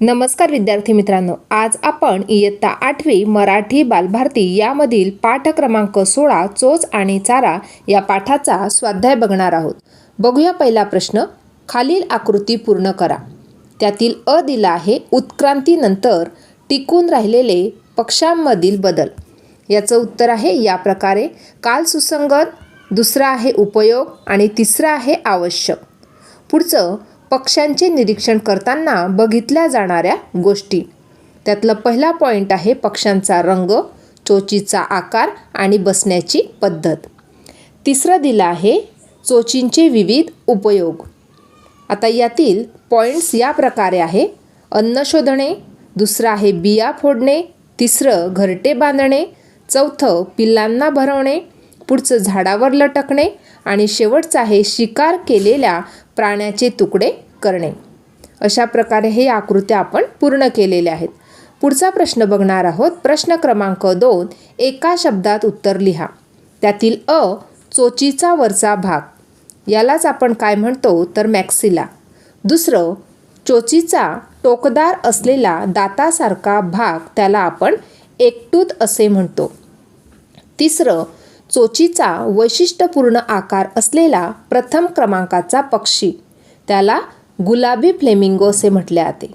नमस्कार विद्यार्थी मित्रांनो आज आपण इयत्ता आठवी मराठी बालभारती यामधील पाठ क्रमांक सोळा चोच आणि चारा या पाठाचा स्वाध्याय बघणार आहोत. बघूया पहिला प्रश्न खालील आकृती पूर्ण करा. त्यातील अ दिला आहे उत्क्रांतीनंतर टिकून राहिलेले पक्षांमधील बदल. याचं उत्तर आहे या प्रकारे काल सुसंगत दुसरा आहे उपयोग आणि तिसरा आहे आवश्यक. पुढचं पक्ष्यांचे निरीक्षण करताना बघितल्या जाणाऱ्या गोष्टी. त्यातलं पहिला पॉईंट आहे पक्ष्यांचा रंग चोचीचा आकार आणि बसण्याची पद्धत. तिसरं दिलं आहे चोचींचे विविध उपयोग. आता यातील पॉईंट्स या प्रकारे आहे. अन्न शोधणे दुसरं आहे बिया फोडणे तिसरं घरटे बांधणे चौथं पिल्लांना भरवणे पुढचं झाडावर लटकणे आणि शेवटचं आहे शिकार केलेल्या प्राण्याचे तुकडे करणे. अशा प्रकारे हे आकृत्या आपण पूर्ण केलेल्या आहेत. पुढचा प्रश्न बघणार आहोत. प्रश्न क्रमांक दोन एका शब्दात उत्तर लिहा. त्यातील अ चोचीचा वरचा भाग. यालाच आपण काय म्हणतो? तर मॅक्सिला. दुसरं चोचीचा टोकदार असलेला दातासारखा भाग त्याला आपण एकटूत असे म्हणतो. तिसरं चोचीचा वैशिष्ट्यपूर्ण आकार असलेला प्रथम क्रमांकाचा पक्षी. त्याला गुलाबी फ्लेमिंगो असे म्हटले जाते.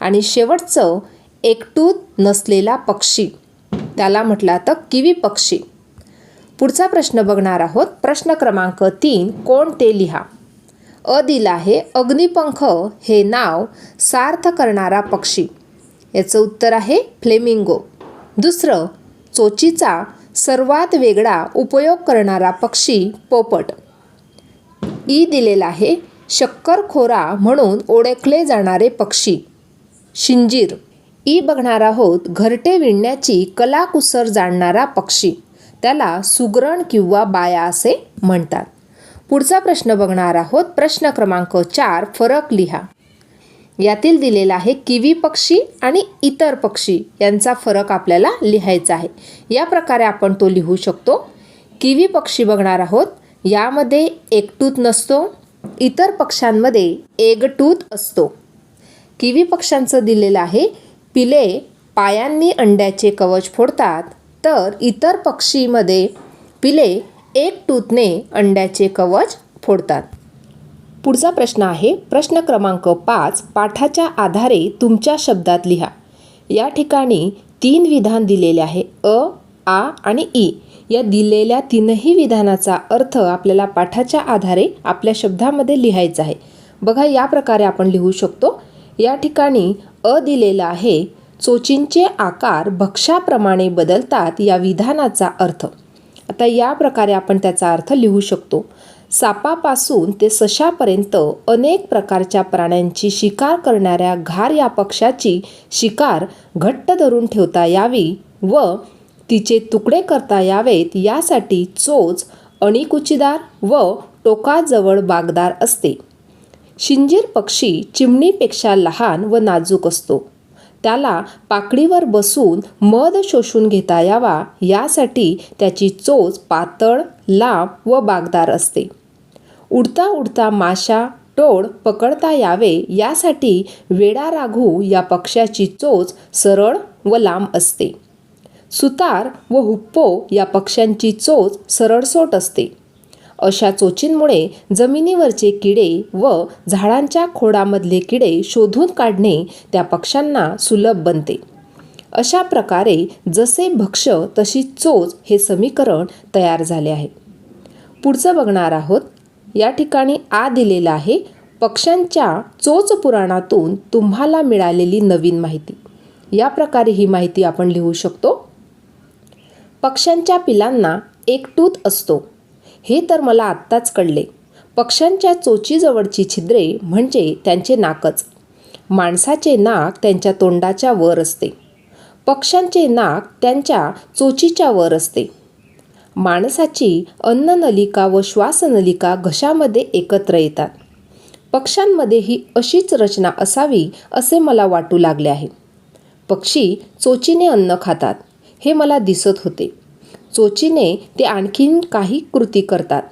आणि शेवटचं एकटूत नसलेला पक्षी. त्याला म्हटलं जातं किवी पक्षी. पुढचा प्रश्न बघणार आहोत. प्रश्न क्रमांक तीन कोण ते लिहा? अ दिला आहे. अग्निपंख हे नाव सार्थ करणारा पक्षी. याचं उत्तर आहे फ्लेमिंगो. दुसरं चोचीचा सर्वात वेगळा उपयोग करणारा पक्षी पोपट. ई दिलेला आहे शक्करखोरा म्हणून ओळखले जाणारे पक्षी. शिंजीर. ई बघणार आहोत घरटे विणण्याची कलाकुसर जाणणारा पक्षी. त्याला सुगरण किंवा बाया असे म्हणतात. पुढचा प्रश्न बघणार आहोत प्रश्न क्रमांक चार फरक लिहा. यातील दिलेला आहे किवी पक्षी आणि इतर पक्षी. यांचा फरक आपल्याला लिहायचा आहे. या प्रकारे आपण तो लिहू शकतो. किवी पक्षी बघणार आहोत. यामध्ये एकटूत नसतो. इतर पक्ष्यांमध्ये एकटूत असतो. किवी पक्ष्यांचं दिलेलं आहे. पिले पायांनी अंड्याचे कवच फोडतात. तर इतर पक्षीमध्ये पिले एक टूतने अंड्याचे कवच फोडतात. पुढचा प्रश्न आहे. प्रश्न क्रमांक पाच पाठाच्या आधारे तुमच्या शब्दात लिहा. या ठिकाणी तीन विधान दिलेले आहे. अ आ आणि ई या दिलेल्या तीनही विधानाचा अर्थ आपल्याला पाठाच्या आधारे आपल्या शब्दामध्ये लिहायचा आहे. बघा या प्रकारे आपण लिहू शकतो. या ठिकाणी अ दिलेला आहे. चोचींचे आकार भक्ष्याप्रमाणे बदलतात या विधानाचा अर्थ. आता या प्रकारे आपण त्याचा अर्थ लिहू शकतो. सापापासून ते सशापर्यंत अनेक प्रकारच्या प्राण्यांची शिकार करणाऱ्या घार या पक्षाची शिकार घट्ट धरून ठेवता यावी व तिचे तुकडे करता यावेत यासाठी चोच अणिकुचीदार व टोकाजवळ बागदार असते. शिंजीर पक्षी चिमणीपेक्षा लहान व नाजूक असतो. त्याला पाकडीवर बसून मध शोषून घेता यावा यासाठी त्याची चोच पातळ लांब व बागदार असते. उडता उडता माशा टोळ पकडता यावे यासाठी वेडा राघू या पक्ष्याची चोच सरळ व लांब असते. सुतार व हुप्पो या पक्ष्यांची चोच सरळसोट असते. अशा चोचींमुळे जमिनीवरचे किडे व झाडांच्या खोडामधले किडे शोधून काढणे त्या पक्ष्यांना सुलभ बनते. अशा प्रकारे जसे भक्ष तशी चोच हे समीकरण तयार झाले आहे. पुढचं बघणार आहोत. या ठिकाणी आ दिलेला आहे पक्ष्यांच्या चोच पुराणातून तुम्हाला मिळालेली नवीन माहिती. या प्रकारे ही माहिती आपण लिहू शकतो. पक्ष्यांच्या पिलांना एक टूत असतो. हे तर मला आत्ताच कळले. पक्ष्यांच्या चोचीजवळची छिद्रे म्हणजे त्यांचे नाकच. माणसाचे नाक त्यांच्या तोंडाच्या वर असते. पक्ष्यांचे नाक त्यांच्या चोचीच्या वर असते. माणसाची अन्ननलिका व श्वासनलिका घशामध्ये एकत्र येतात. पक्ष्यांमध्ये ही अशीच रचना असावी असे मला वाटू लागले आहे. पक्षी चोचीने अन्न खातात. हे मला दिसत होते. चोचीने ते आणखीन काही कृती करतात.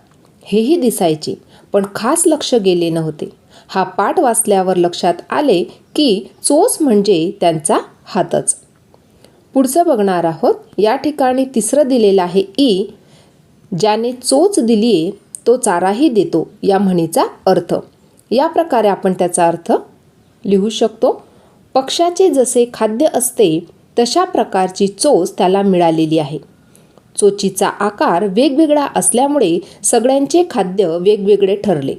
हेही दिसायचे पण खास लक्ष गेले नव्हते. हा पाठ वाचल्यावर लक्षात आले की चोच म्हणजे त्यांचा हातच. पुढचं बघणार आहोत. या ठिकाणी तिसरं दिलेलं आहे ई. ज्याने चोच दिलीये तो चाराही देतो या म्हणीचा अर्थ. या प्रकारे आपण त्याचा अर्थ लिहू शकतो. पक्षाचे जसे खाद्य असते तशा प्रकारची चोच त्याला मिळालेली आहे. चोचीचा आकार वेगवेगळा असल्यामुळे सगळ्यांचे खाद्य वेगवेगळे ठरले.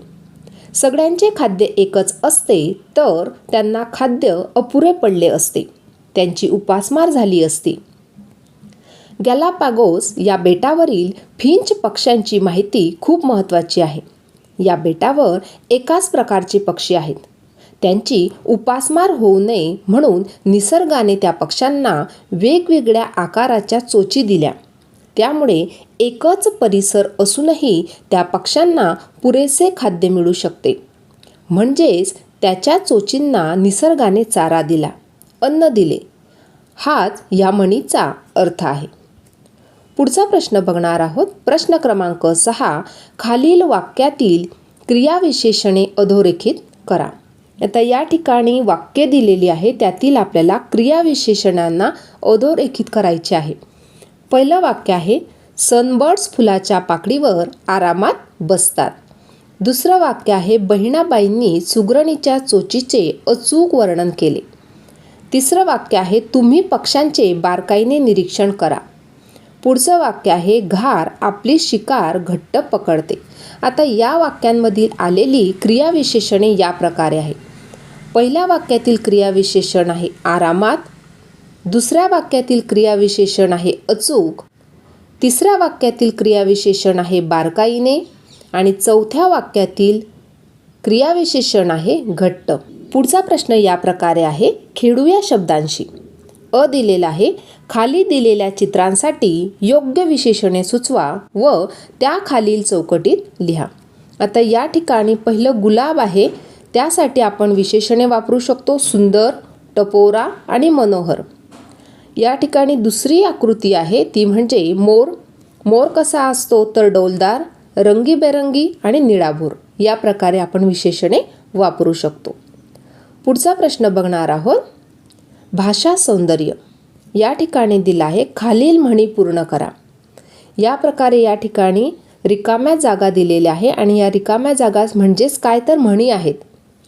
सगळ्यांचे खाद्य एकच असते तर त्यांना खाद्य अपुरे पडले असते. त्यांची उपासमार झाली असती. गॅलापागोस या बेटावरील फिंच पक्ष्यांची माहिती खूप महत्त्वाची आहे. या बेटावर एकाच प्रकारचे पक्षी आहेत. त्यांची उपासमार होऊ नये म्हणून निसर्गाने त्या पक्ष्यांना वेगवेगळ्या आकाराच्या चोची दिल्या. त्यामुळे एकच परिसर असूनही त्या पक्ष्यांना पुरेसे खाद्य मिळू शकते. म्हणजेच त्याच्या चोचींना निसर्गाने चारा दिला अन्न दिले. हाच या म्हणीचा अर्थ आहे. पुढचा प्रश्न बघणार आहोत. प्रश्न क्रमांक सहा खालील वाक्यातील क्रियाविशेषणे अधोरेखित करा. आता या ठिकाणी वाक्य दिलेली आहे त्यातील आपल्याला क्रियाविशेषणांना अधोरेखित करायचे आहे. पहिलं वाक्य आहे सनबर्ड्स फुलाच्या पाकळीवर आरामात बसतात. दुसरं वाक्य आहे बहिणाबाईंनी सुगरणीच्या चोचीचे अचूक वर्णन केले. तिसरं वाक्य आहे तुम्ही पक्ष्यांचे बारकाईने निरीक्षण करा. पुढचं वाक्य आहे घार आपली शिकार घट्ट पकडते. आता या वाक्यांमधील आलेली क्रियाविशेषणे या प्रकारे आहे. पहिल्या वाक्यातील क्रियाविशेषण आहे आरामात दुसऱ्या वाक्यातील क्रियाविशेषण आहे अचूक. तिसऱ्या वाक्यातील क्रियाविशेषण आहे बारकाईने. आणि चौथ्या वाक्यातील क्रियाविशेषण आहे घट्ट. पुढचा प्रश्न या प्रकारे आहे. खेळूया शब्दांशी. अ दिलेला आहे. खाली दिलेल्या चित्रांसाठी योग्य विशेषणे सुचवा व त्या खालील चौकटीत लिहा. आता या ठिकाणी पहिलं गुलाब आहे. त्यासाठी आपण विशेषणे वापरू शकतो सुंदर टपोरा आणि मनोहर. या ठिकाणी दुसरी आकृती आहे ती म्हणजे मोर. मोर कसा असतो? तर डौलदार रंगीबेरंगी आणि निळाभूर. या प्रकारे आपण विशेषणे वापरू शकतो. पुढचा प्रश्न बघणार आहोत. भाषा सौंदर्य. या ठिकाणी दिला आहे खालील म्हणी पूर्ण करा. या प्रकारे या ठिकाणी रिकाम्या जागा दिलेल्या आहे आणि या रिकाम्या जागा म्हणजेच काय तर म्हणी आहेत.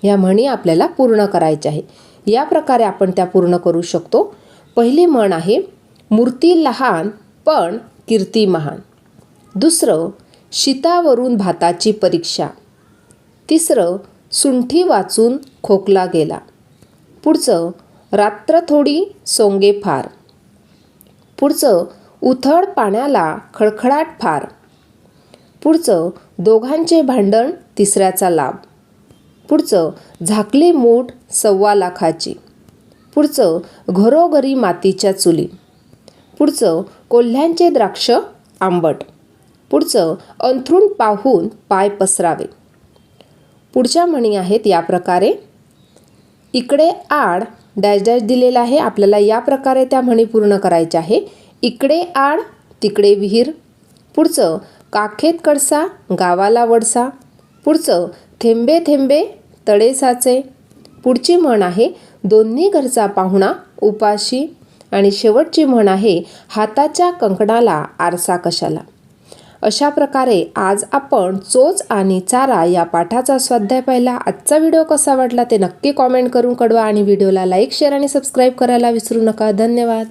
या म्हणी आपल्याला पूर्ण करायच्या आहे या प्रकारे आपण त्या पूर्ण करू शकतो. पहिली म्हण आहे मूर्ती लहान पण कीर्ती महान. दुसरं शितावरून भाताची परीक्षा. तिसरं सुंठी वाचून खोकला गेला. पुढचं रात्र थोडी सोंगे फार. पुढचं उथळ पाण्याला खळखळाट फार. पुढचं दोघांचे भांडण तिसऱ्याचा लाभ. पुढचं झाकली मूठ सव्वा लाखाची. पुढचं घरोघरी मातीच्या चुली. पुढचं कोल्ह्यांचे द्राक्ष आंबट. पुढचं अंथरूण पाहून पाय पसरावे. पुढच्या म्हणी आहेत या प्रकारे. इकडे आड डॅश डॅश दिलेला आहे. आपल्याला या प्रकारे त्या म्हणी पूर्ण करायच्या आहे. इकडे आड तिकडे विहीर. पुढचं काखेत कडसा गावाला वडसा पुढचं थेंबे थेंबे तडे साचे. पुढची म्हण आहे दोन्ही घरचा पाहुणा उपाशी आणि शेवटची म्हण आहे हाताच्या कंकणाला आरसा कशाला? अशा प्रकारे आज आपण चोच आणि चारा या पाठाचा स्वाध्याय पाहिला. आजचा व्हिडिओ कसा वाटला ते नक्की कॉमेंट करून कळवा आणि व्हिडिओला लाईक शेअर आणि सबस्क्राईब करायला विसरू नका. धन्यवाद.